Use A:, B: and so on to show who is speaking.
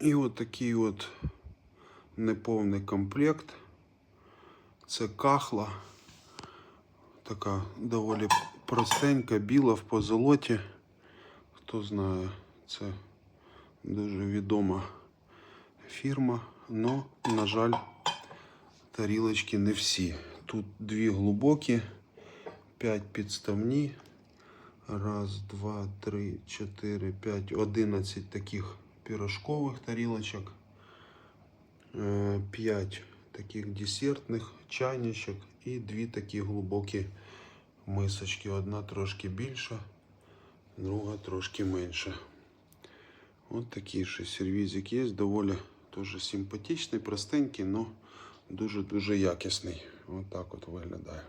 A: І от такий от неповний комплект. Це кахла. Така доволі простенька, біла в позолоті. Хто знає, це дуже відома фірма. Но, на жаль, тарілочки не всі. Тут дві глибокі, п'ять підставні. Раз, два, три, чотири, п'ять, одинадцять таких пірожкових тарілочок. Е, П'ять таких десертних чайничок і дві такі глибокі мисочки. Одна трошки більша, друга трошки менша. От такий ще сервізик є, доволі дуже симпатичний, простенький, але дуже-дуже якісний. От так от виглядає.